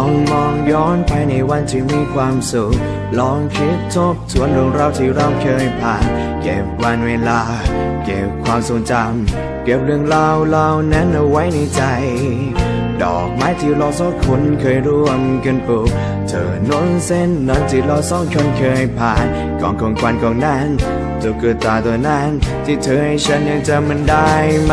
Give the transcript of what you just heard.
องมองย้อนไปในวันที่มีความสุข ลองคิดทบทวนเรื่องราวที่เราเคยผ่าน เก็บวันเวลา เก็บความทรงจำ เก็บเรื่องราวเหล่านั้นเอาไว้ในใจ ดอกไม้ที่เราสองคนเคยร่วมกันปลูก เธอนนเส้นนั้นที่เราสองคนเคยผ่านกองของควันของนั้นตุ๊กตาตัวนั้นที่เธอให้ฉันยังจำมันได้ไหม